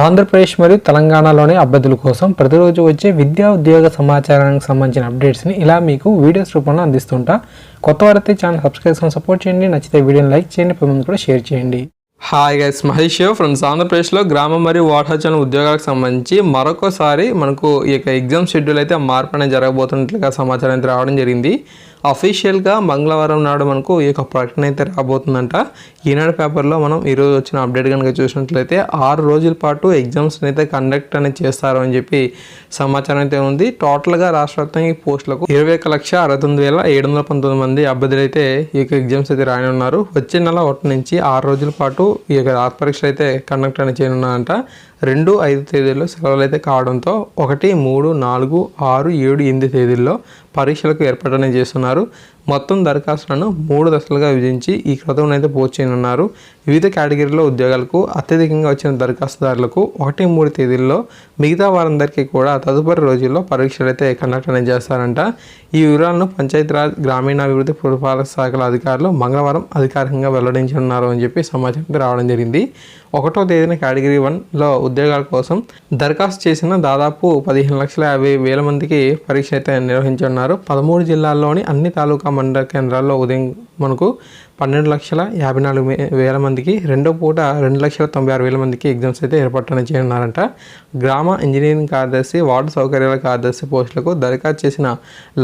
ఆంధ్రప్రదేశ్ మరియు తెలంగాణలోని అభ్యర్థుల కోసం ప్రతిరోజు వచ్చే విద్యా ఉద్యోగ సమాచారానికి సంబంధించిన అప్డేట్స్ని ఇలా మీకు వీడియోస్ రూపంలో అందిస్తుంటా. కొత్త వారైతే ఛానల్ సబ్స్క్రైబ్ చేసుకుని సపోర్ట్ చేయండి. నచ్చితే వీడియోని లైక్ చేయండి. పది మంది కూడా షేర్ చేయండి. హాయ్ గైస్ మహేష్ ఫ్రెండ్స్ ఆంధ్రప్రదేశ్లో గ్రామం మరియు వాటర్ ఉద్యోగాలకు సంబంధించి మరొకసారి మనకు ఈ యొక్క ఎగ్జామ్ షెడ్యూల్ అయితే మార్పు అనేది జరగబోతున్నట్లుగా సమాచారం అయితే రావడం జరిగింది. అఫీషియల్గా మంగళవారం నాడు మనకు ఈ యొక్క ప్రకటన అయితే రాబోతుందంట. ఈనాడు పేపర్లో మనం ఈరోజు వచ్చిన అప్డేట్ కనుక చూసినట్లయితే ఆరు రోజుల పాటు ఎగ్జామ్స్ని అయితే కండక్ట్ అనేది చేస్తారు అని చెప్పి సమాచారం అయితే ఉంది. టోటల్గా రాష్ట్ర వ్యాప్తంగా ఈ పోస్టులకు ఇరవై ఒక లక్ష అరవై తొమ్మిది వేల ఏడు వందల పంతొమ్మిది మంది అభ్యర్థులు అయితే ఈ యొక్క ఎగ్జామ్స్ అయితే రాయనున్నారు వచ్చే నెల ఒకటి నుంచి ఆరు రోజుల పాటు ఈ యొక్క రాత పరీక్షలు అయితే కండక్ట్ అనేది చేయనున్నారంట. రెండు ఐదు తేదీల్లో సెలవులు అయితే కావడంతో ఒకటి మూడు నాలుగు ఆరు ఏడు ఎనిమిది తేదీల్లో పరీక్షలకు ఏర్పాటు చేస్తున్నారు. మొత్తం దరఖాస్తులను మూడు దశలుగా విభజించి ఈ క్రతువును అయితే పోస్ట్ చేయనున్నారు. వివిధ కేటగిరీలో ఉద్యోగాలకు అత్యధికంగా వచ్చిన దరఖాస్తుదారులకు ఒకటి మూడు తేదీల్లో మిగతా వారందరికీ కూడా తదుపరి రోజుల్లో పరీక్షలు అయితే కండక్ట్ అనేది చేస్తారంట. ఈ వివరాలను పంచాయతీరాజ్ గ్రామీణాభివృద్ధి పురపాలక శాఖల అధికారులు మంగళవారం అధికారికంగా వెల్లడించనున్నారు అని చెప్పి సమాచారం రావడం జరిగింది. ఒకటో తేదీన కేటగిరీ వన్లో ఉద్యోగాల కోసం దరఖాస్తు చేసిన దాదాపు పదిహేను లక్షల యాభై వేల మందికి పరీక్ష అయితే నిర్వహించనున్నారు. పదమూడు జిల్లాల్లోని అన్ని తాలూకా మండల కేంద్రాల్లో ఉదయం మనకు పన్నెండు లక్షల యాభై నాలుగు వేల మందికి రెండో పూట రెండు లక్షల తొంభై ఆరు వేల మందికి ఎగ్జామ్స్ అయితే ఏర్పాటు చేయనున్నారంట. గ్రామ ఇంజనీరింగ్ కార్యదర్శి వార్డు సౌకర్యాల కార్యదర్శి పోస్టులకు దరఖాస్తు చేసిన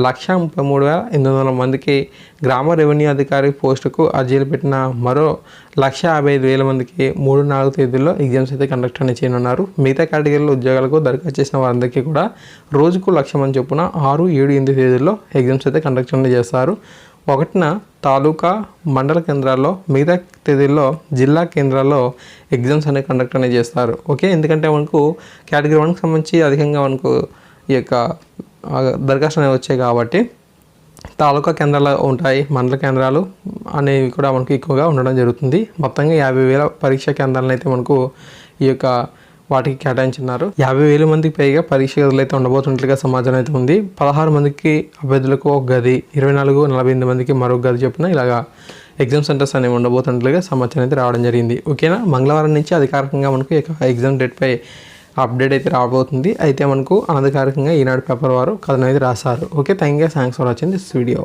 లక్ష ముప్పై మూడు వేల ఎనిమిది వందల మందికి గ్రామ రెవెన్యూ అధికారి పోస్టుకు అర్జీలు పెట్టిన మరో లక్ష యాభై ఐదు వేల మందికి మూడు నాలుగు తేదీల్లో ఎగ్జామ్స్ అయితే కండక్ట్ అనేది చేయనున్నారు. మిగతా కేటగిరీలో ఉద్యోగాలకు దరఖాస్తు చేసిన వారందరికీ కూడా రోజుకు లక్ష మంది చొప్పున ఆరు ఏడు ఎనిమిది తేదీల్లో ఎగ్జామ్స్ అయితే కండక్ట్ చేస్తారు. ఒకటిన తాలూకా మండల కేంద్రాల్లో మిగతా తేదీల్లో జిల్లా కేంద్రాల్లో ఎగ్జామ్స్ అనేవి కండక్ట్ అనేది చేస్తారు. ఓకే? ఎందుకంటే మనకు కేటగిరీ వన్కి సంబంధించి అధికంగా మనకు ఈ యొక్క దరఖాస్తు అనేవి వచ్చాయి కాబట్టి తాలూకా కేంద్రాలు ఉంటాయి. మండల కేంద్రాలు అనేవి కూడా మనకు ఎక్కువగా ఉండడం జరుగుతుంది. మొత్తంగా యాభై వేల పరీక్షా కేంద్రాలను అయితే మనకు ఈ యొక్క వాటికి కేటాయించినారు. యాభై వేల మందికి పైగా పరీక్ష గదులు అయితే ఉండబోతున్నట్లుగా సమాచారం అయితే ఉంది. పదహారు మందికి అభ్యర్థులకు ఒక గది ఇరవై నాలుగు నలభై ఎనిమిది మందికి మరొక గది చొప్పున ఇలాగా ఎగ్జామ్ సెంటర్స్ అనేవి ఉండబోతున్నట్లుగా సమాచారం అయితే రావడం జరిగింది. ఓకేనా? మంగళవారం నుంచి అధికారికంగా మనకు ఎగ్జామ్ డేట్పై అప్డేట్ అయితే రాబోతుంది. అయితే మనకు అనధికారికంగా ఈనాడు పేపర్ వారు కథనైతే రాశారు. Okay thank you thanks for watching this video